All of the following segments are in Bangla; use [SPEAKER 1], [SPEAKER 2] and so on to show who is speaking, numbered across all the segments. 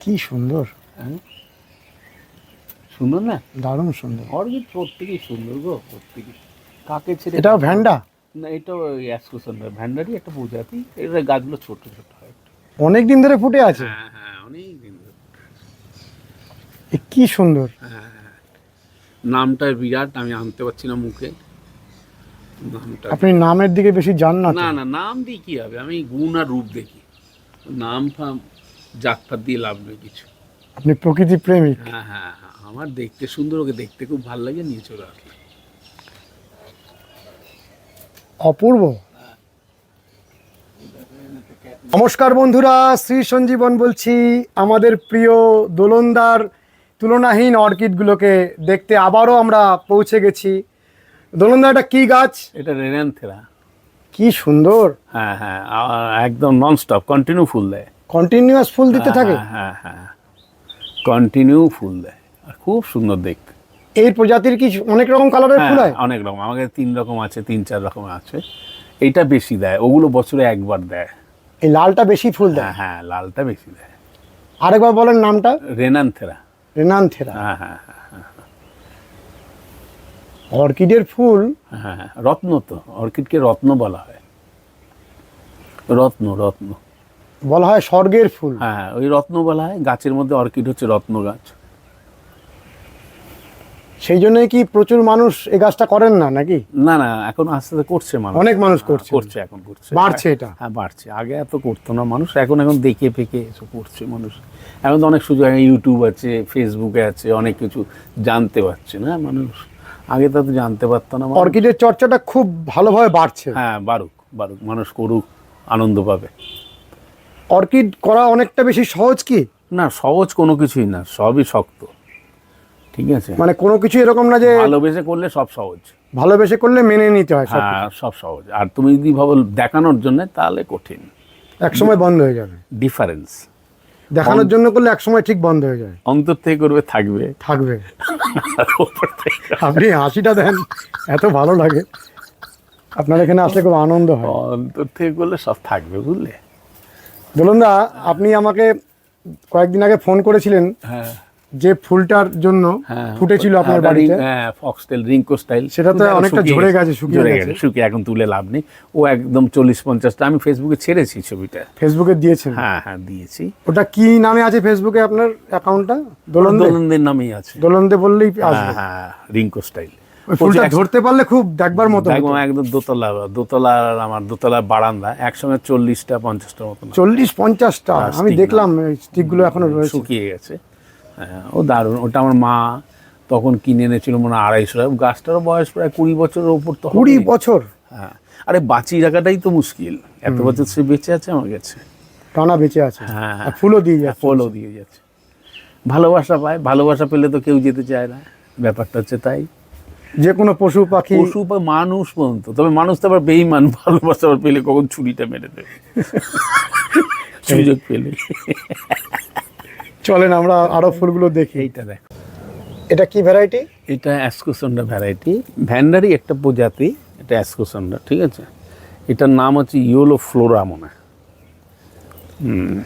[SPEAKER 1] কি সুন্দর।
[SPEAKER 2] হ্যাঁ? সুন্দর না?
[SPEAKER 1] দারুণ সুন্দর।
[SPEAKER 2] অর্কিড প্রত্যেকেই সুন্দর গো প্রত্যেকেই। কাকে ছেড়ে
[SPEAKER 1] এটাও ভ্যান্ডা?
[SPEAKER 2] না এটাও অ্যাসকুশন ভ্যান্ডারি একটা প্রজাতি। এটা গাছগুলো ছোট ছোট হয়।
[SPEAKER 1] অনেক দিন ধরে ফুটে আছে।
[SPEAKER 2] হ্যাঁ হ্যাঁ অনেক দিন ধরে।
[SPEAKER 1] এ কি সুন্দর।
[SPEAKER 2] হ্যাঁ হ্যাঁ। নামটা বিরাট আমি আনতে পারছি না মুখে। নামটা
[SPEAKER 1] আপনি নামের দিকে বেশি যান না
[SPEAKER 2] না না নাম দিয়ে কি হবে? আমি গুণ আর রূপ দেখি। নাম ফাম জাতপাত দিয়ে লাভ নেই কিছু।
[SPEAKER 1] আপনি প্রকৃতি প্রেমিক।
[SPEAKER 2] হ্যাঁ হ্যাঁ হ্যাঁ আমার দেখতে সুন্দর ওকে দেখতে খুব ভালো লাগে নিয়ে চলে আসলাম।
[SPEAKER 1] অপূর্ব। নমস্কার বন্ধুরা শ্রী সঞ্জীবন বলছি। আমাদের প্রিয় দোলনদার তুলনাহীন অর্কিডগুলোকে দেখতে আবারও আমরা পৌঁছে গেছি। দোলনদা এটা কি গাছ?
[SPEAKER 2] এটা রেনান্থেরা।
[SPEAKER 1] কি সুন্দর।
[SPEAKER 2] হ্যাঁ হ্যাঁ একদম নন স্টপ কন্টিনিউ ফুল দেয়।
[SPEAKER 1] কন্টিনিউয়াস ফুল দিতে থাকে?
[SPEAKER 2] হ্যাঁ হ্যাঁ কন্টিনিউ ফুল দেয়। আর খুব সুন্দর দেখতে।
[SPEAKER 1] এই প্রজাতির কি অনেক রকম কালারের ফুল
[SPEAKER 2] হ্যাঁ?
[SPEAKER 1] হয়
[SPEAKER 2] অনেক রকম। আমাদের তিন রকম আছে তিন চার রকম আছে। এইটা বেশি দেয়। ওগুলো বছরে একবার দেয়।
[SPEAKER 1] এই লালটা বেশি ফুল দেয়?
[SPEAKER 2] হ্যাঁ হ্যাঁ লালটা বেশি দেয়।
[SPEAKER 1] আরেকবার বলেন নামটা?
[SPEAKER 2] রেনান্থেরা।
[SPEAKER 1] রেনান্থেরা।
[SPEAKER 2] হ্যাঁ হ্যাঁ হ্যাঁ
[SPEAKER 1] অর্কিডের ফুল?
[SPEAKER 2] হ্যাঁ হ্যাঁ। রত্ন তো। অর্কিডকে রত্ন বলা হয়। রত্ন রত্ন।
[SPEAKER 1] বলা হয় স্বর্গের ফুল।
[SPEAKER 2] হ্যাঁ ওই রত্ন বলা হয় গাছের মধ্যে অর্কিড হচ্ছে রত্ন গাছ
[SPEAKER 1] সেই জন্যই কি প্রচুর মানুষ এই গাছটা করেন না নাকি?
[SPEAKER 2] না না এখন আস্তে আস্তে করছে মানুষ।
[SPEAKER 1] অনেক মানুষ করছে।
[SPEAKER 2] করছে এখন করছে।
[SPEAKER 1] বাড়ছে এটা?
[SPEAKER 2] হ্যাঁ বাড়ছে। আগে এত করতো না মানুষ এখন এখন দেখে ফেকে এসব করছে মানুষ। এখন তো অনেক সুযোগ ইউটিউব আছে ফেসবুকে আছে অনেক কিছু জানতে পারছে না মানুষ। আগে তো জানতে পারতো না
[SPEAKER 1] অর্কিডের চর্চাটা খুব ভালোভাবে বাড়ছে।
[SPEAKER 2] হ্যাঁ বাড়ুক বাড়ুক মানুষ করুক আনন্দ পাবে।
[SPEAKER 1] অর্কিড করা অনেকটা বেশি সহজ কি?
[SPEAKER 2] না সহজ কোনো কিছুই না সবই শক্ত। ঠিক আছে?
[SPEAKER 1] মানে কোনো কিছু এরকম না যে
[SPEAKER 2] ভালোবেসে করলে সব সহজ।
[SPEAKER 1] ভালোবেসে করলে মেনে নিতে হয় সব
[SPEAKER 2] হ্যাঁ সব সহজ। আর তুমি যদি ভাবো দেখানোর জন্য তাহলে কঠিন।
[SPEAKER 1] এক সময় বন্ধ হয়ে যাবে।
[SPEAKER 2] ডিফারেন্স
[SPEAKER 1] দেখানোর জন্য করলে এক সময় ঠিক বন্ধ হয়ে যায়।
[SPEAKER 2] অন্তর থেকে করবে থাকবে।
[SPEAKER 1] থাকবে। আপনি হাসিটা দেন এত ভালো লাগে। আপনার এখানে আসলে খুব আনন্দ হয়।
[SPEAKER 2] অন্তর থেকে করলে সব থাকবে বুঝলে?
[SPEAKER 1] বলুন আপনি আমাকে কয়েকদিন আগে ফোন করেছিলেন
[SPEAKER 2] হ্যাঁ।
[SPEAKER 1] যে ফুলটার জন্য
[SPEAKER 2] হ্যাঁ
[SPEAKER 1] ফুটেছিল আপনার
[SPEAKER 2] ওটা
[SPEAKER 1] বাড়িতে।
[SPEAKER 2] হ্যাঁ ফক্সটেল রিঙ্কো স্টাইল
[SPEAKER 1] সেটা তো অনেকটা ঝরে গেছে, শুকিয়ে গেছে।
[SPEAKER 2] শুকিয়ে এখন তুলে লাভ নেই। ও একদম চল্লিশ পঞ্চাশটা আমি ফেসবুকে ছেড়েছি ছবিটা।
[SPEAKER 1] ফেসবুকে দিয়েছেন?
[SPEAKER 2] হ্যাঁ হ্যাঁ দিয়েছি।
[SPEAKER 1] ওটা কি নামে আছে ফেসবুকে আপনার অ্যাকাউন্টটা দোলন্দে?
[SPEAKER 2] দোলনদের নামেই আছে।
[SPEAKER 1] দোলন্দে বললেই
[SPEAKER 2] হ্যাঁ
[SPEAKER 1] আসবে।
[SPEAKER 2] হ্যাঁ রিঙ্কো স্টাইল
[SPEAKER 1] ফুলটা ধরতে পারলে খুব দেখবার মতো।
[SPEAKER 2] একদম একদম দোতলা দোতলা আমার দোতলার বারান্দা একসঙ্গে চল্লিশটা পঞ্চাশটা মতন
[SPEAKER 1] চল্লিশ পঞ্চাশটা? আমি
[SPEAKER 2] stick
[SPEAKER 1] দেখলাম স্টিকগুলো এখনও রয়েছে।
[SPEAKER 2] শুকিয়ে গেছে। হ্যাঁ ও দারুণ। ওটা আমার মা তখন কিনে এনেছিল মনে হয় আড়াইশো গাছটারও বয়স প্রায় কুড়ি বছরের ওপর তো
[SPEAKER 1] কুড়ি বছর?
[SPEAKER 2] হ্যাঁ। আরে বাঁচিয়ে রাখাটাই তো মুশকিল। এত বছর সে বেঁচে আছে আমার কাছে।
[SPEAKER 1] টানা বেঁচে আছে।
[SPEAKER 2] হ্যাঁ
[SPEAKER 1] আর ফুলও দিয়ে যাচ্ছে।
[SPEAKER 2] ফলও দিয়ে যাচ্ছে। ভালোবাসা পায়। ভালোবাসা পেলে তো কেউ যেতে চায় না। ব্যাপারটা হচ্ছে তাই।
[SPEAKER 1] যে কোনো পশু পাখি।
[SPEAKER 2] পশু বা মানুষ পর্যন্ত। তবে মানুষ তো আবার বেইমান ভালোবাসা আবার পেলে কখন ছুরিটা মেরে দেবে। সুযোগ পেলে।
[SPEAKER 1] চলেন আমরা আরও ফুলগুলো দেখি।
[SPEAKER 2] এইটা দেখ।
[SPEAKER 1] এটা কি ভ্যারাইটি
[SPEAKER 2] এটা অ্যাসকোসন্ডা ভ্যারাইটি ভ্যান্ডারি একটা প্রজাতি এটা অ্যাসকোসন্ডা ঠিক আছে? এটার নাম হচ্ছে ইয়োলো ফ্লোরা মনে হয়। হুম।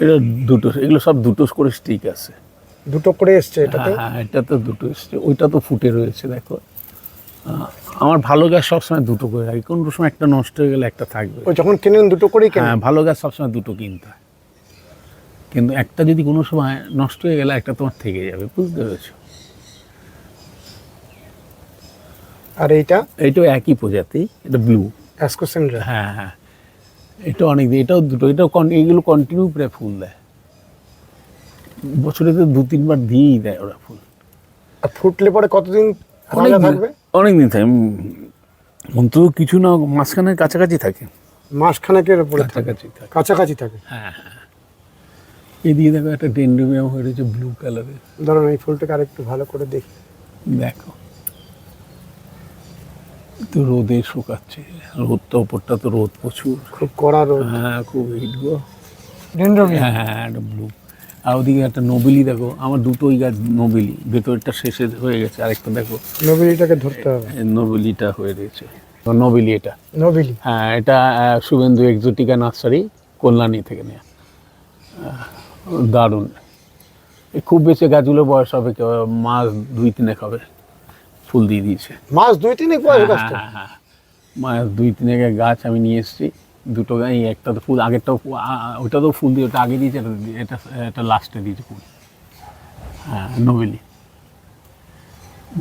[SPEAKER 2] এটা দুটো এগুলো সব দুটো করে স্টিক আছে।
[SPEAKER 1] দুটো করে এসছে এটাতে?
[SPEAKER 2] হ্যাঁ হ্যাঁ এটা তো দুটো এসছে। ওইটা তো ফুটে রয়েছে দেখো। আমার ভালো গাছ সবসময় দুটো করে রাখি। কোনো সময় একটা নষ্ট হয়ে গেলে একটা থাকবে।
[SPEAKER 1] ওই যখন কেনেন দুটো করেই কেনেন?
[SPEAKER 2] হ্যাঁ ভালো গাছ সবসময় দুটো কিনতে হয়। কিন্তু একটা যদি কোনো সময় নষ্ট হয়ে গেলে একটা তোমার থেকে যাবে বুঝতে পেরেছ?
[SPEAKER 1] আর এইটা?
[SPEAKER 2] এইটাও একই প্রজাতি এটা ব্লু।
[SPEAKER 1] অ্যাসকোসেন্ড্রা
[SPEAKER 2] হ্যাঁ হ্যাঁ। এটা অনেক এটাও দুটো এটাও কন- এগুলো কন্টিনিউ প্রায় ফুল দেয়। বছরে তো দু তিনবার দিয়েই দেয় ওরা ফুল।
[SPEAKER 1] আর ফুটলে পরে কতদিন
[SPEAKER 2] অনেক
[SPEAKER 1] থাকবে?
[SPEAKER 2] অনেক দিন থাকে। অন্তত কিছু না মাঝখানের কাছাকাছি থাকে।
[SPEAKER 1] মাস খানেকের উপরে
[SPEAKER 2] কাছাকাছি থাকে।
[SPEAKER 1] কাছাকাছি থাকে।
[SPEAKER 2] হ্যাঁ হ্যাঁ। এদিকে দেখো একটা ডেন্ড্রোমিয়াম হয়ে রয়েছে ব্লু কালারের
[SPEAKER 1] ধরুন এই ফুলটাকে আরেকটু ভালো করে দেখি।
[SPEAKER 2] দেখো। তো রোদে শুকাচ্ছে। রোদটা ওপরটা তো রোদ প্রচুর।
[SPEAKER 1] খুব কড়া রোদ।
[SPEAKER 2] হ্যাঁ খুব হিট গো।
[SPEAKER 1] ডেন্ড্রোবিয়াম
[SPEAKER 2] হ্যাঁ হ্যাঁ একটা ব্লু আর ওদিকে একটা নোবেলি দেখো আমার দুটোই গাছ নোবেলি। ভেতরটা শেষে হয়ে গেছে আরেকটা দেখো।
[SPEAKER 1] নবিলিটাকে ধরতে হবে।
[SPEAKER 2] নোবেলিটা হয়ে রয়েছে। নোবেলি এটা।
[SPEAKER 1] নবিলি?
[SPEAKER 2] হ্যাঁ এটা শুভেন্দু এক্সোটিকা নার্সারি কল্যাণী থেকে নেওয়া দারুণ। এই খুব বেশি গাছগুলো বয়স হবে কেউ মাস দুই তিনেক হবে। ফুল দিয়ে দিয়েছে।
[SPEAKER 1] মাস দুই তিনেক বয়স গাছটা?
[SPEAKER 2] হ্যাঁ হ্যাঁ। মাস দুই তিনেক গাছ আমি নিয়ে এসেছি। দুটো এই একটা তো ফুল আগেরটাও ওটা তো ফুল দিয়ে ওটা আগে দিয়েছে এটা এটা লাস্টে দিয়েছে ফুল। হ্যাঁ নোবেলি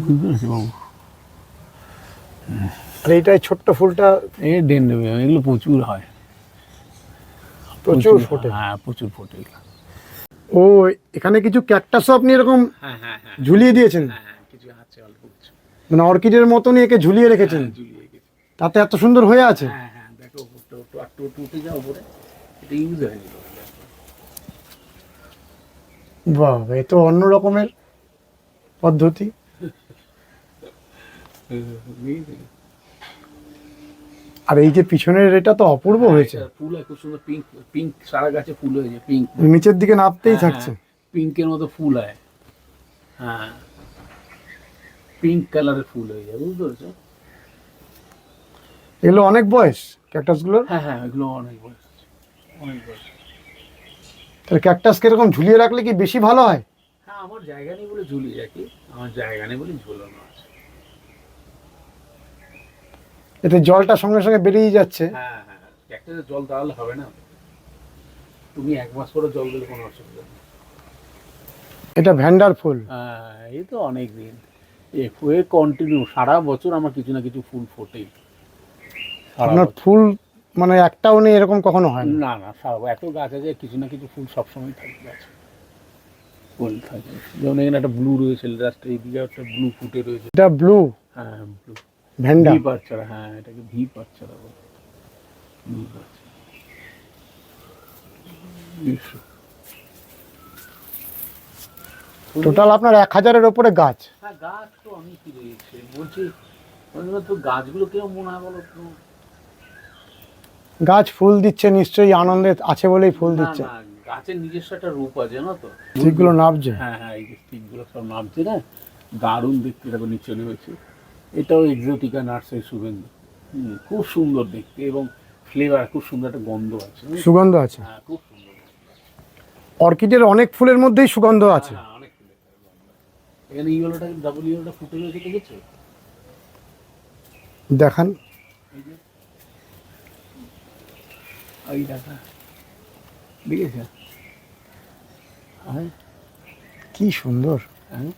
[SPEAKER 2] বুঝতে পেরেছি বাবু।
[SPEAKER 1] আর এইটাই ছোট্ট ফুলটা
[SPEAKER 2] এই ডেন এগুলো প্রচুর হয়।
[SPEAKER 1] প্রচুর ফোটে।
[SPEAKER 2] হ্যাঁ প্রচুর ফোটে এগুলো।
[SPEAKER 1] ও এখানে কিছু ক্যাকটাসও আপনি এরকম
[SPEAKER 2] হ্যাঁ হ্যাঁ হ্যাঁ।
[SPEAKER 1] ঝুলিয়ে দিয়েছেন?
[SPEAKER 2] হ্যাঁ কিছু আছে অল্প কিছু।
[SPEAKER 1] মানে অর্কিডের মতনই একে ঝুলিয়ে রেখেছেন? তাতে এত সুন্দর হয়ে আছে?
[SPEAKER 2] হ্যাঁ হ্যাঁ একটু একটু উঠে যাও উপরে। এটা ইউজ হয়নি।
[SPEAKER 1] বাহ এ তো অন্য রকমের পদ্ধতি। আর এই যে পিছনের এটা তো অপূর্ব হয়েছে।
[SPEAKER 2] এটা ফুল হয় খুব সুন্দর পিঙ্ক পিঙ্ক সারা গাছে ফুল হয়েছে পিঙ্ক
[SPEAKER 1] নিচের দিকে নাপতেই থাকছে।
[SPEAKER 2] পিঙ্কের মতো ফুল হয়। হ্যাঁ পিঙ্ক কালারের ফুল হয়ে যায় বুঝতে পেরেছ?
[SPEAKER 1] এগুলো অনেক বয়স। ক্যাকটাসগুলোর?
[SPEAKER 2] হ্যাঁ হ্যাঁ এগুলো অনেক বয়স অনেক বয়স
[SPEAKER 1] তাহলে ক্যাকটাসকে এরকম ঝুলিয়ে রাখলে কি বেশি ভালো হয়?
[SPEAKER 2] হ্যাঁ আমার জায়গা নেই বলে ঝুলিয়ে রাখি। আমার জায়গা নেই বলে ঝুলানো আছে।
[SPEAKER 1] এতে জলটা সঙ্গে সঙ্গে বেরিয়ে যাচ্ছে।
[SPEAKER 2] হ্যাঁ হ্যাঁ একটা জল দাঁড়ালে হবে না। তুমি এক মাস পরে জল দিলে কোনো অসুবিধা নেই।
[SPEAKER 1] এটা ভ্যান্ডার ফুল।
[SPEAKER 2] হ্যাঁ এই তো অনেক দিন। এ ফুয়ে কন্টিনিউ সারা বছর আমার কিছু না কিছু ফুল ফোটেই।
[SPEAKER 1] আপনার ফুল মানে একটাও নেই এরকম কখনো হয় না?
[SPEAKER 2] না না সারা এত গাছ আছে কিছু না কিছু ফুল সবসময় থাকে গাছে। ফুল থাকে। যেমন এখানে একটা ব্লু রয়েছে জাস্ট এইদিকে একটা ব্লু ফুটে রয়েছে।
[SPEAKER 1] এটা ব্লু
[SPEAKER 2] হ্যাঁ ব্লু
[SPEAKER 1] ভ্যান্ডা
[SPEAKER 2] ভি পাচ্ছারা হ্যাঁ এটাকে ভি পাচ্ছারা বলে। ভি
[SPEAKER 1] টোটাল আপনার এক হাজারের ওপরে গাছ।
[SPEAKER 2] হ্যাঁ গাছ তো অনেকই রয়েছে। বলছি তো গাছগুলো কেউ মনে হয় বলো তো?
[SPEAKER 1] গাছ ফুল দিচ্ছে নিশ্চয়ই আনন্দে আছে বলেই ফুল দিচ্ছে।
[SPEAKER 2] গাছের নিজস্ব একটা রূপ আছে না তো?
[SPEAKER 1] ঠিকগুলো নাবছে
[SPEAKER 2] হ্যাঁ হ্যাঁ এই যে স্টিকগুলো সব নামছে না? দারুণ দেখতে দেখো নিচে নেমেছে এটাও এক্সোটিকা নার্সারি সুগন্ধি। খুব সুন্দর দেখতে এবং ফ্লেভার খুব সুন্দর একটা গন্ধ আছে।
[SPEAKER 1] সুগন্ধ আছে?
[SPEAKER 2] হ্যাঁ খুব সুন্দর।
[SPEAKER 1] অর্কিডের অনেক ফুলের মধ্যেই সুগন্ধ আছে।
[SPEAKER 2] হ্যাঁ, অনেক গন্ধ। এখানে ইয়েলোটা ডাবল ইয়েলোটা ফুটে রয়েছে দেখেছ?
[SPEAKER 1] দেখান।
[SPEAKER 2] এই যে ওই দেখা দেখেছ হ্যাঁ
[SPEAKER 1] কি সুন্দর
[SPEAKER 2] হ্যাঁ?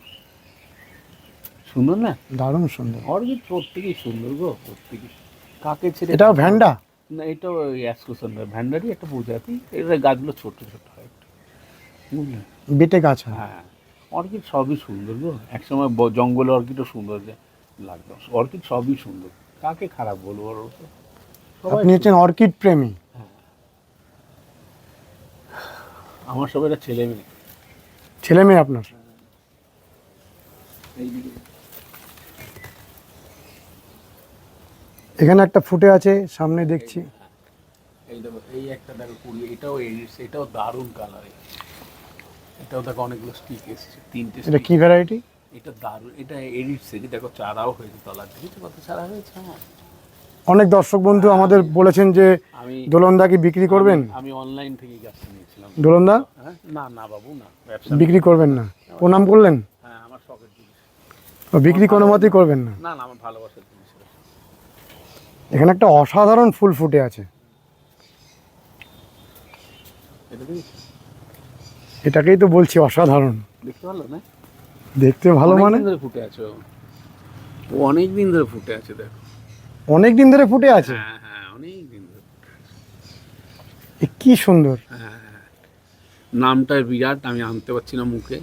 [SPEAKER 2] সুন্দর না?
[SPEAKER 1] দারুণ সুন্দর।
[SPEAKER 2] অর্কিড প্রত্যেকেই সুন্দর গো প্রত্যেকেই। কাকে ছেড়ে
[SPEAKER 1] এটাও ভ্যান্ডা?
[SPEAKER 2] না এটাও অ্যাসকোসন ভ্যান্ডারি একটা প্রজাতি। এটা গাছগুলো ছোট ছোট হয় একটু। বুঝলে?
[SPEAKER 1] বেটে গাছ হয়।
[SPEAKER 2] হ্যাঁ। অর্কিড সবই সুন্দর গো। একসময় ব- জঙ্গলে অর্কিডও সুন্দর যে লাগতো। অর্কিড সবই সুন্দর। কাকে খারাপ বলব বলো তো?
[SPEAKER 1] আপনি হচ্ছেন অর্কিড প্রেমী।
[SPEAKER 2] আমার সব একটা ছেলে মেয়ে।
[SPEAKER 1] ছেলে মেয়ে আপনার? এখানে একটা ফুটে আছে সামনে দেখছি।
[SPEAKER 2] এই দেখো এই একটা দেখো কুড়ি এটাও এডিটস এটাও দারুণ কালারে এটাও দেখো অনেকগুলো স্টিক এসছে তিনটে
[SPEAKER 1] এটা কি ভ্যারাইটি
[SPEAKER 2] এটা দারুণ এটা এডিটস দেখো চারাও হয়েছে তলার দিকে। কত চারা হয়েছে? আমার
[SPEAKER 1] অনেক দর্শক বন্ধু আমাদের বলেছেন যে দোলনদা কি বিক্রি করবেন?
[SPEAKER 2] আমি- অনলাইন থেকে গাছটা নিয়েছিলাম।
[SPEAKER 1] দোলনদা?
[SPEAKER 2] হ্যাঁ? না না বাবু না।
[SPEAKER 1] বিক্রি করবেন না। প্রণাম করলেন?
[SPEAKER 2] হ্যাঁ আমার শখের জিনিস।
[SPEAKER 1] ও, বিক্রি কোনো মতেই করবেন না?
[SPEAKER 2] না না আমার ভালোবাসার জিনিস
[SPEAKER 1] এখানে একটা অসাধারণ ফুল ফুটে আছে। এটাকেই তো বলছি অসাধারণ।
[SPEAKER 2] দেখতে ভালো না?
[SPEAKER 1] দেখতে ভালো মানে?
[SPEAKER 2] ফুটে আছে। ও। অনেক দিন ধরে ফুটে আছে দেখো।
[SPEAKER 1] অনেক দিন ধরে ফুটে আছে।
[SPEAKER 2] হ্যাঁ হ্যাঁ অনেক দিন ধরে
[SPEAKER 1] এ কি সুন্দর।
[SPEAKER 2] হ্যাঁ নামটা বিরাট আমি আনতে পারছি না মুখে।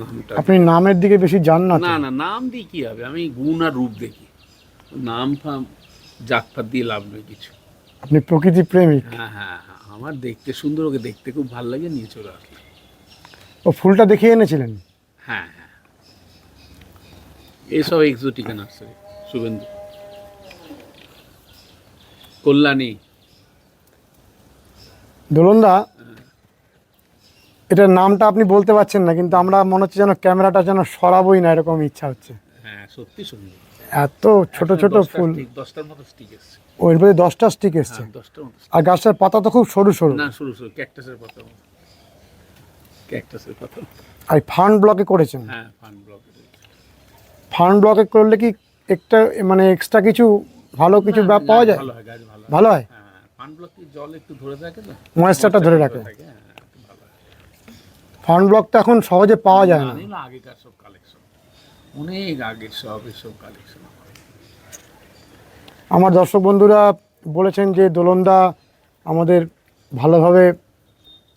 [SPEAKER 2] নামটা
[SPEAKER 1] আপনি নামের দিকে বেশি যান না তো।
[SPEAKER 2] না না নাম দিয়ে কি হবে? আমি গুণ আর রূপ দেখি। নাম ফাম জাতপাত দিয়ে লাভ নেই কিছু।
[SPEAKER 1] আপনি প্রকৃতি প্রেমিক।
[SPEAKER 2] হ্যাঁ হ্যাঁ হ্যাঁ আমার দেখতে সুন্দর ওকে দেখতে খুব ভালো লাগে নিয়ে চলে আসলাম
[SPEAKER 1] ও ফুলটা দেখিয়ে এনেছিলেন?
[SPEAKER 2] হ্যাঁ হ্যাঁ। এসব এক্সোটিকা নার্সারি শুভেন্দু। কল্যাণী।
[SPEAKER 1] দোলনদা এটার নামটা আপনি বলতে পারছেন না কিন্তু আমরা মনে হচ্ছে যেন ক্যামেরাটা যেন সরাবই না এরকম ইচ্ছা হচ্ছে।
[SPEAKER 2] হ্যাঁ সত্যি সুন্দর
[SPEAKER 1] এত ছোট ছোট ফুল।
[SPEAKER 2] দশটার মতো স্টিক এসছে।
[SPEAKER 1] ওর মধ্যে দশটা স্টিক এসছে?
[SPEAKER 2] হ্যাঁ।
[SPEAKER 1] আর গাছটার পাতা তো খুব সরু সরু।
[SPEAKER 2] না শুরু শুরু ক্যাকটাসের পাতা। ক্যাকটাসের কথা
[SPEAKER 1] আর ফান্ড ব্লকে করেছেন?
[SPEAKER 2] হ্যাঁ ব্লকে
[SPEAKER 1] ফান্ড ব্লকে করলে কি একটা মানে এক্সট্রা কিছু ভালো কিছু পাওয়া যায়?
[SPEAKER 2] ভালো হয় হয়।
[SPEAKER 1] হয়?
[SPEAKER 2] হ্যাঁ জল একটু ধরে থাকে
[SPEAKER 1] ময়েশ্চারটা ধরে রাখে।
[SPEAKER 2] থাকে হ্যাঁ হয়।
[SPEAKER 1] ফান্ড ব্লক তো এখন সহজে পাওয়া যায় না।
[SPEAKER 2] আগেকার সব কালেকশন অনেক আগের সব এসব কালেকশন
[SPEAKER 1] আমার দর্শক বন্ধুরা বলেছেন যে দোলনদা আমাদের ভালোভাবে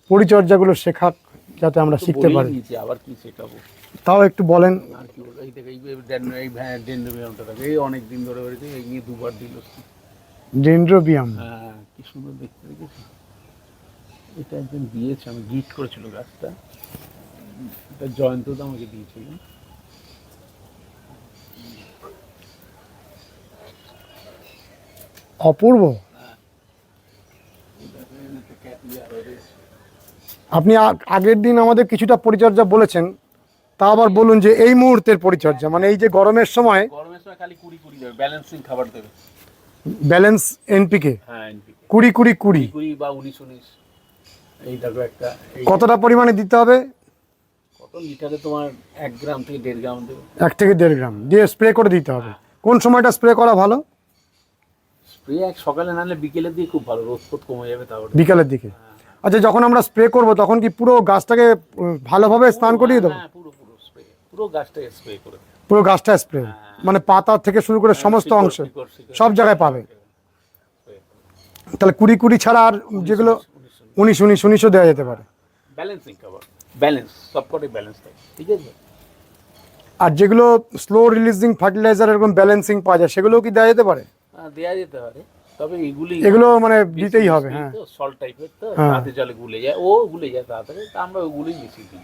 [SPEAKER 1] পরিচর্যাগুলো শেখাক যাতে আমরা শিখতে পারি।
[SPEAKER 2] আবার কি শেখাবো?
[SPEAKER 1] তাও একটু বলেন।
[SPEAKER 2] আর কি বলব? এই দেখে এই এই থাকে অনেক দিন ধরে বেড়েছে এই নিয়ে দুবার দিল।
[SPEAKER 1] ডেন্ড্রোবিয়াম?
[SPEAKER 2] হ্যাঁ কি সুন্দর দেখতে দেখেছি এটা একজন দিয়েছে আমি গিফট করেছিল গাছটা। এটা জয়ন্ত তো আমাকে দিয়েছিল।
[SPEAKER 1] অপূর্ব। আপনি আ- আগের দিন আমাদের কিছুটা পরিচর্যা বলেছেন। তা আবার বলুন যে এই মুহূর্তের পরিচর্যা মানে এই যে গরমের সময়
[SPEAKER 2] গরমের সময় খালি কুড়ি কুড়ি দেবে ব্যালেন্সিং খাবার দেবে
[SPEAKER 1] ব্যালেন্স এনপিকে?
[SPEAKER 2] হ্যাঁ এনপিকে।
[SPEAKER 1] কুড়ি কুড়ি কুড়ি।
[SPEAKER 2] কুড়ি বা উনিশ উনিশ। এই দেখো একটা
[SPEAKER 1] কতটা পরিমাণে দিতে হবে?
[SPEAKER 2] কত লিটারে তোমার এক গ্রাম থেকে দেড় গ্রাম দেবে।
[SPEAKER 1] এক থেকে দেড় গ্রাম দিয়ে স্প্রে করে দিতে হবে। কোন সময়টা স্প্রে করা ভালো?
[SPEAKER 2] স্প্রে এক সকালে নাহলে বিকেলের দিয়ে খুব ভালো রোদ ফোদ কমে যাবে তারপরে
[SPEAKER 1] বিকালের দিকে। আচ্ছা যখন আমরা স্প্রে করব তখন কি পুরো গাছটাকে ভালোভাবে স্নান করিয়ে দেবো?
[SPEAKER 2] হ্যাঁ পুরো পুরো স্প্রে করে
[SPEAKER 1] পুরো গাছটা স্প্রে মানে পাতা থেকে শুরু করে সমস্ত অংশ। সব জায়গায় পাবে। তাহলে কুড়ি কুড়ি ছাড়া আর যেগুলো উনিশ উনিশ উনিশও দেওয়া যেতে পারে।
[SPEAKER 2] ব্যালেন্সিং খাবার ব্যালেন্স সবকটাই ব্যালেন্স থাকে ঠিক আছে?
[SPEAKER 1] আর যেগুলো স্লো রিলিজিং ফার্টিলাইজার এরকম ব্যালেন্সিং পাওয়া যায় সেগুলোও কি দেওয়া যেতে পারে?
[SPEAKER 2] হ্যাঁ, দেয়া যেতে পারে। তবে এগুলি
[SPEAKER 1] এগুলো মানে দিতেই হবে হ্যাঁ।
[SPEAKER 2] সল্ট টাইপের তো
[SPEAKER 1] হ্যাঁ।
[SPEAKER 2] রাতে জলে গুলে যায় ও গুলে যায় তাড়াতাড়ি তা আমরা ওগুলোই বেশি দিই।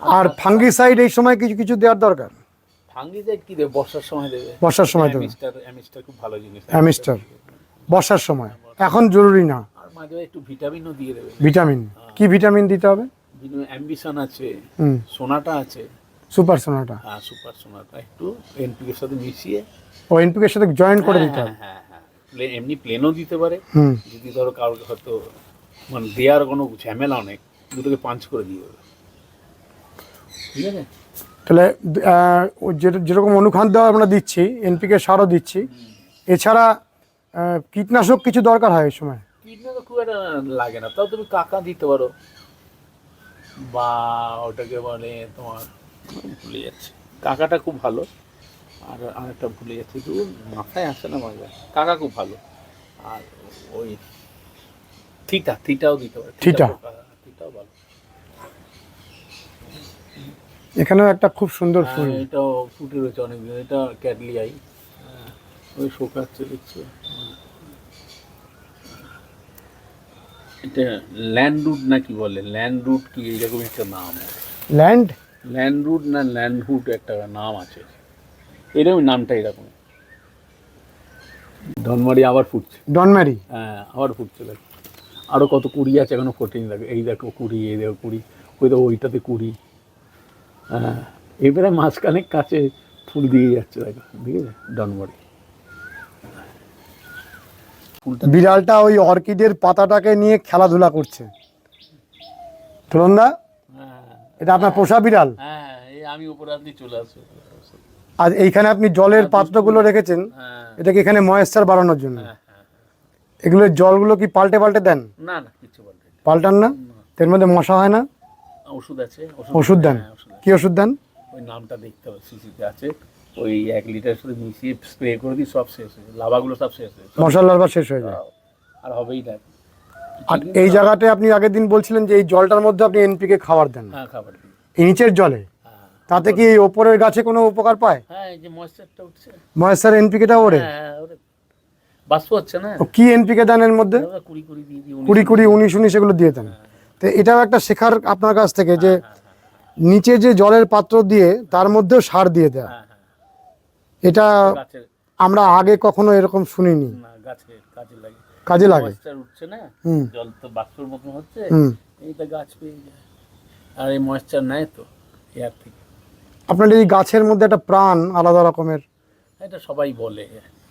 [SPEAKER 1] আর ফাঙ্গিসাইড এই সময় কিছু কিছু দেওয়ার দরকার।
[SPEAKER 2] ফাঙ্গিসাইড কি দেবে? বর্ষার সময় দেবে।
[SPEAKER 1] বর্ষার সময় দেবে।
[SPEAKER 2] অ্যামিস্টার অ্যামিস্টার খুব ভালো জিনিস।
[SPEAKER 1] অ্যামিস্টার। বর্ষার সময়। এখন জরুরি না।
[SPEAKER 2] আর মাঝে একটু ভিটামিনও দিয়ে দেবে।
[SPEAKER 1] ভিটামিন। কি ভিটামিন দিতে হবে?
[SPEAKER 2] অ্যাম্বিশন আছে। সোনাটা আছে।
[SPEAKER 1] Super Sonata.
[SPEAKER 2] হ্যাঁ সুপার সোনাটা। একটু এনপিকের সাথে মিশিয়ে।
[SPEAKER 1] ও এনপিকের সাথে জয়েন করে দিতে
[SPEAKER 2] হ্যাঁ
[SPEAKER 1] হবে
[SPEAKER 2] হ্যাঁ হ্যাঁ। প্লে- এমনি প্লেনও দিতে পারে। যদি ধরো কারোর হয়তো মানে দেওয়ার কোনো ঝামেলা অনেক দুটোকে পাঞ্চ করে দিয়ে দেবে। ঠিক আছে?
[SPEAKER 1] তাহলে যেরকম অনুখাদ্য আমরা দিচ্ছি এনপিকে সারও দিচ্ছি এছাড়া কীটনাশক কিছু দরকার হয় এই সময়?
[SPEAKER 2] কীটনাশক খুব একটা লাগে না তাও তুমি কাকা দিতে পারো। বা ওটাকে বলে তোমার ভুলে যাচ্ছে। কাকাটা খুব ভালো আর আরেকটা ভুলে যাচ্ছি তো মাথায় আসে না মাঝে কাকা খুব ভালো আর ওই থিটা থিটাও দিতে পারে
[SPEAKER 1] থিটা।
[SPEAKER 2] পোকা, থিটাও ভালো
[SPEAKER 1] এখানেও একটা খুব সুন্দর ফুল।
[SPEAKER 2] হ্যাঁ, এটাও ফুটে রয়েছে অনেকদিন। এটা ক্যাডলিয়াই হ্যাঁ, ওই শোকাচ্ছে দেখছ। এটা ল্যান্ড রুট না কি বলে? ল্যান্ড রুট কি এরকম একটা নাম?
[SPEAKER 1] ল্যান্ড?
[SPEAKER 2] ল্যান্ড রুট না ল্যান্ড হুট একটা নাম আছে। এরকম নামটা এরকম। ডনমারি আবার ফুটছে।
[SPEAKER 1] ডনমারি?
[SPEAKER 2] হ্যাঁ আবার ফুটছে দেখো। আরও কত কুড়ি আছে এখনও ফোটেনি দেখো। এই দেখো কুড়ি এই দেখো কুড়ি। ওই দেখো ওইটাতে কুড়ি। হ্যাঁ এবারে মাঝখানে কাছে ফুল দিয়ে যাচ্ছে দেখো ঠিক আছে ডনমারি
[SPEAKER 1] বিড়ালটা ওই অর্কিডের পাতাটাকে নিয়ে খেলাধুলা করছে। তুলন্দা
[SPEAKER 2] হ্যাঁ।
[SPEAKER 1] এটা আপনার পোষা বিড়াল?
[SPEAKER 2] হ্যাঁ আমি উপরে আপনি চলে আসো।
[SPEAKER 1] আর এইখানে আপনি জলের পাত্রগুলো রেখেছেন
[SPEAKER 2] হ্যাঁ।
[SPEAKER 1] এটা কি এখানে ময়েশ্চার বাড়ানোর জন্য।
[SPEAKER 2] হ্যাঁ হ্যাঁ।
[SPEAKER 1] এগুলোর জলগুলো কি পাল্টে পাল্টে দেন?
[SPEAKER 2] না না কিছু
[SPEAKER 1] পাল্টান না। এর মধ্যে মশা হয় না?
[SPEAKER 2] ওষুধ আছে
[SPEAKER 1] ওষুধ দেন?
[SPEAKER 2] হ্যাঁ।
[SPEAKER 1] কি ওষুধ দেন?
[SPEAKER 2] ওই নামটা দেখতে হবে সিসিতে আছে। ওই এক লিটার সাথে মিশিয়ে স্প্রে করে দিই সব শেষ হয়েছে লাভাগুলো সব শেষ হয়েছে
[SPEAKER 1] মশার লার্ভা শেষ হয়ে যায়।
[SPEAKER 2] আর হবেই না।
[SPEAKER 1] আর এই জায়গাটায় আপনি আগের দিন বলছিলেন যে এই জলটার মধ্যে আপনি এনপিকে খাবার দেন।
[SPEAKER 2] হ্যাঁ খাবার দিই।
[SPEAKER 1] এই নিচের জলে?
[SPEAKER 2] হ্যাঁ।
[SPEAKER 1] তাতে কি ওপরের গাছে কোনো উপকার পায়?
[SPEAKER 2] হ্যাঁ এই যে ময়েশ্চারটা উঠছে।
[SPEAKER 1] ময়েশ্চার এনপিকেটা ওরে
[SPEAKER 2] হ্যাঁ ওরে বাষ্প হচ্ছে না?
[SPEAKER 1] কি এনপিকে দেন এর মধ্যে?
[SPEAKER 2] কুড়ি কুড়ি দিয়ে
[SPEAKER 1] কুড়ি কুড়ি উনিশ। উনিশ এগুলো দিয়ে দেন। তো এটাও একটা শেখার আপনার কাছ থেকে যে নিচে যে জলের পাত্র দিয়ে তার মধ্যেও সার দিয়ে দেয়।
[SPEAKER 2] হ্যাঁ হ্যাঁ।
[SPEAKER 1] এটা আমরা আগে কখনো এরকম শুনিনি।
[SPEAKER 2] কাজে লাগে।
[SPEAKER 1] কাজে লাগে।
[SPEAKER 2] উঠছে না? জল তো বাষ্পর মতন হচ্ছে। এইটা গাছ পেয়ে যায়। আর এই ময়েশ্চার নেয় তো এয়ার থেকে
[SPEAKER 1] আপনার এই গাছের মধ্যে একটা প্রাণ আলাদা রকমের।
[SPEAKER 2] এটা সবাই বলে।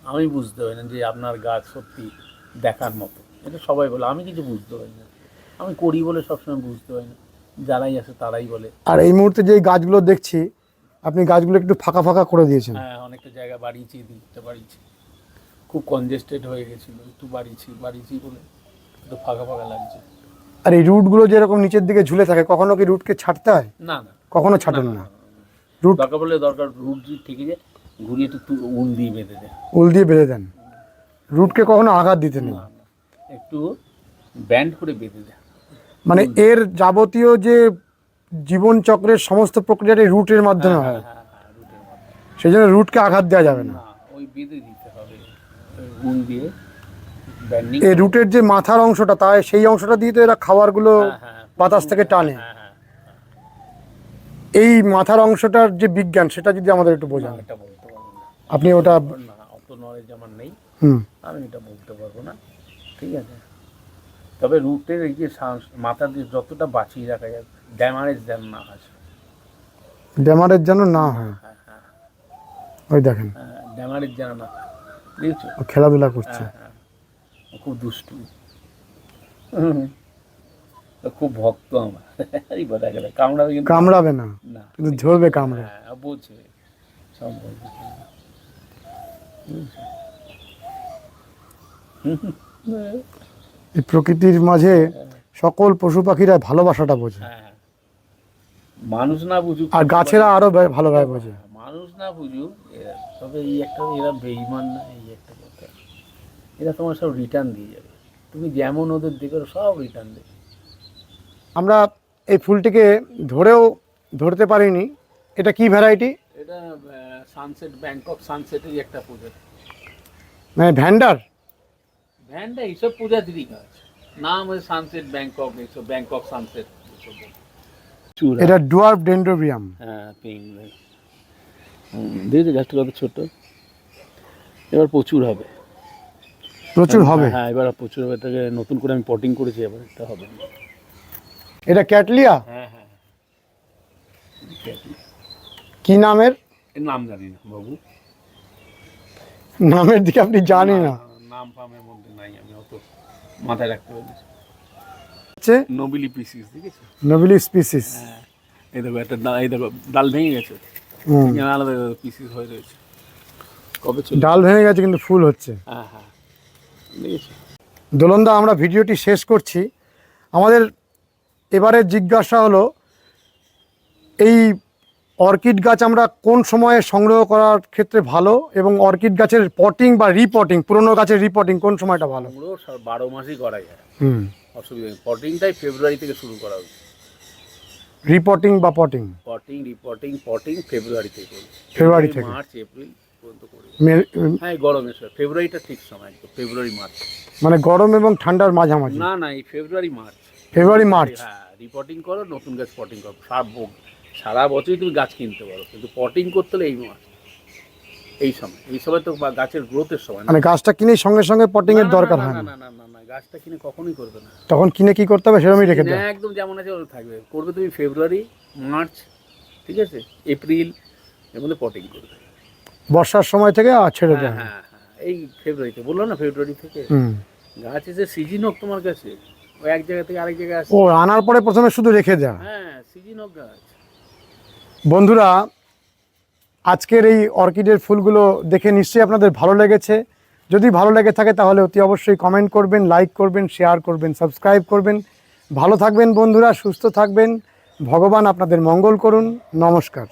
[SPEAKER 2] আমি বুঝতে পারি না যে আপনার গাছ সত্যি দেখার মতো। এটা সবাই বলে। আমি কিছু বুঝতে পারি না। আমি করি বলে সবসময় বুঝতে পারি না। যারাই আসে তারাই বলে।
[SPEAKER 1] আর এই মুহূর্তে যে গাছগুলো দেখছি আপনি গাছগুলো একটু ফাঁকা ফাঁকা করে দিয়েছেন।
[SPEAKER 2] হ্যাঁ অনেকটা জায়গা বাড়িয়েছি দিকটা বাড়িয়েছি। খুব কনজেস্টেড হয়ে গেছিল একটু বাড়িয়েছি বাড়িয়েছি বলে একটু ফাঁকা ফাঁকা লাগছে।
[SPEAKER 1] আর এই রুটগুলো যেরকম নিচের দিকে ঝুলে থাকে কখনো কি রুটকে ছাড়তে হয়?
[SPEAKER 2] না না।
[SPEAKER 1] কখনো ছাটেন না রুট
[SPEAKER 2] দরকার বলে দরকার রুট যদি থেকে যায় ঘুরিয়ে একটু উল দিয়ে বেঁধে দেয়
[SPEAKER 1] উল দিয়ে বেঁধে দেন। রুটকে কখনো আঘাত দিতে নেই।
[SPEAKER 2] একটু ব্যান্ড করে বেঁধে দেয়
[SPEAKER 1] মানে এর যাবতীয় যে জীবন চক্রের সমস্ত প্রক্রিয়াটি রুটের মাধ্যমে হয়
[SPEAKER 2] হ্যাঁ। হ্যাঁ মধ্যে
[SPEAKER 1] সেই জন্য রুটকে আঘাত দেওয়া যাবে না।
[SPEAKER 2] না ওই বেঁধে দিতে হবে ওই দিয়ে
[SPEAKER 1] এই রুটের যে মাথার অংশটা তাই সেই অংশটা দিয়ে তো এরা খাবারগুলো
[SPEAKER 2] হ্যাঁ, হ্যাঁ।
[SPEAKER 1] বাতাস থেকে টানে।
[SPEAKER 2] হ্যাঁ হ্যাঁ
[SPEAKER 1] এই মাথার অংশটার যে বিজ্ঞান সেটা যদি আমাদের একটু বোঝান। আপনি ওটা
[SPEAKER 2] অত নলেজ আমার নেই।
[SPEAKER 1] হুম।
[SPEAKER 2] আমি এটা বলতে পারব না। ঠিক আছে? তবে রুটের এই যে মাথা দিয়ে যতটা বাঁচিয়ে রাখা যায় ড্যামারেজ যেন না আসে
[SPEAKER 1] ড্যামারেজ যেন না হয়।
[SPEAKER 2] হ্যাঁ হ্যাঁ।
[SPEAKER 1] ওই দেখেন।
[SPEAKER 2] ড্যামারেজ যেন না। বুঝেছ
[SPEAKER 1] খেলাধুলা করছে।
[SPEAKER 2] হ্যাঁ। হ্যাঁ খুব দুষ্টু। হুম। খুব ভক্ত আমার। এই বোঝা গেল কামড়াবে কিন্তু।
[SPEAKER 1] কামড়াবে না
[SPEAKER 2] না।
[SPEAKER 1] কিন্তু ঝরবে কামড়ে।
[SPEAKER 2] হ্যাঁ বোঝে বোঝে বুঝেছ?
[SPEAKER 1] এই প্রকৃতির মাঝে সকল পশু পাখিরা ভালোবাসাটা বোঝে।
[SPEAKER 2] হ্যাঁ মানুষ না বুঝুক
[SPEAKER 1] আর গাছেরা আরও ভালোভাবে বোঝে।
[SPEAKER 2] মানুষ না বুঝুক এরা তবে এই একটা এরা বেইমান না এই একটা কথা। এরা তোমার সব রিটার্ন দিয়ে যাবে। তুমি যেমন ওদের ওরা সব রিটার্ন দেবে।
[SPEAKER 1] আমরা এই ফুলটিকে ধরেও ধরতে পারিনি। এটা কি ভ্যারাইটি
[SPEAKER 2] এটা সানসেট ব্যাংকক সানসেটেরই একটা পূজা।
[SPEAKER 1] মানে ভ্যান্ডার?
[SPEAKER 2] ভ্যানটা এইসব পূজাদেরই গাছ নাম ওই সানসেট ব্যাংকক এইসব ব্যাংকক সানসেট
[SPEAKER 1] এটা ডুয়ার্ফ ডেন্ড্রোবিয়াম
[SPEAKER 2] হ্যাঁ পিং দেখেছি গাছটা কত ছোট। এবার প্রচুর হবে।
[SPEAKER 1] প্রচুর হবে?
[SPEAKER 2] হ্যাঁ এবার প্রচুর হবে। এটাকে নতুন করে আমি পটিং করেছি এবার এটা হবে।
[SPEAKER 1] এটা ক্যাটলিয়া
[SPEAKER 2] হ্যাঁ হ্যাঁ।
[SPEAKER 1] কি নামের?
[SPEAKER 2] এর নাম জানি না বাবু।
[SPEAKER 1] নামের দিকে আপনি জানি না।
[SPEAKER 2] নাম ফামের মধ্যে নাই আমি অত মাথায় রাখতে পারছি
[SPEAKER 1] হচ্ছে?
[SPEAKER 2] নবিলি পিসিস দেখেছ
[SPEAKER 1] নোবিলি স্পিসিস
[SPEAKER 2] হ্যাঁ এই দেখো একটা এই দেখো ডাল ভেঙে গেছে। আলাদা পিসিস হয়ে রয়েছে। কবে চলে?
[SPEAKER 1] ডাল ভেঙে গেছে কিন্তু ফুল হচ্ছে।
[SPEAKER 2] হ্যাঁ হ্যাঁ
[SPEAKER 1] দোলনদা আমরা ভিডিওটি শেষ করছি। আমাদের এবারের জিজ্ঞাসা হলো এই অর্কিড গাছ আমরা কোন সময়ে সংগ্রহ করার ক্ষেত্রে ভালো এবং অর্কিড গাছের পটিং বা রিপটিং পুরনো গাছের রিপটিং কোন সময়টা ভালো?
[SPEAKER 2] বারো মাসই করা যায়।
[SPEAKER 1] হুম।
[SPEAKER 2] অসুবিধা নেই। পটিংটাই ফেব্রুয়ারি থেকে শুরু করা উচিত
[SPEAKER 1] রিপটিং বা পটিং
[SPEAKER 2] পটিং রিপোর্টিং পটিং ফেব্রুয়ারি থেকে।
[SPEAKER 1] ফেব্রুয়ারি থেকে।
[SPEAKER 2] মার্চ এপ্রিল পর্যন্ত হ্যাঁ গরমের সময় ফেব্রুয়ারিটা ঠিক সময় ফেব্রুয়ারি মার্চ
[SPEAKER 1] মানে গরম এবং ঠান্ডার মাঝামাঝি।
[SPEAKER 2] না না এই ফেব্রুয়ারি মার্চ
[SPEAKER 1] ফেব্রুয়ারি মার্চ
[SPEAKER 2] হ্যাঁ রিপোর্টিং করো নতুন গাছ পটিং করো। সারা সারা বছরই তুমি গাছ কিনতে পারো কিন্তু পটিং করতে হলে এই মাস এই সময় এই সময় তো গাছের গ্রোথের সময়
[SPEAKER 1] মানে গাছটা কিনে সঙ্গে সঙ্গে পটিং এর দরকার হয়
[SPEAKER 2] না?
[SPEAKER 1] না
[SPEAKER 2] না না গাছটা কিনে কখনোই করবে না।
[SPEAKER 1] তখন কিনে কি করতে হবে সেরকমই রেখে
[SPEAKER 2] না, একদম যেমন আছে ওরকম থাকবে। করবে তুমি ফেব্রুয়ারি মার্চ ঠিক আছে? এপ্রিল এর মধ্যে পটিং করবে।
[SPEAKER 1] বর্ষার সময় থেকে আর ছেড়ে
[SPEAKER 2] হ্যাঁ
[SPEAKER 1] দেয়
[SPEAKER 2] হ্যাঁ হ্যাঁ এই ফেব্রুয়ারিতে বলল না ফেব্রুয়ারি থেকে? গাছ এসে সিজন হোক তোমার কাছে। ও এক জায়গা থেকে আরেক জায়গায় আসে।
[SPEAKER 1] ও আনার পরে প্রথমে শুধু রেখে দেয়
[SPEAKER 2] হ্যাঁ। সিজন হোক গাছ।
[SPEAKER 1] বন্ধুরা, আজকের এই অর্কিডের ফুলগুলো দেখে নিশ্চয়ই আপনাদের ভালো লেগেছে। যদি ভালো লেগে থাকে তাহলে অতি অবশ্যই কমেন্ট করবেন লাইক করবেন শেয়ার করবেন সাবস্ক্রাইব করবেন। ভালো থাকবেন বন্ধুরা, সুস্থ থাকবেন। ভগবান আপনাদের মঙ্গল করুন। নমস্কার।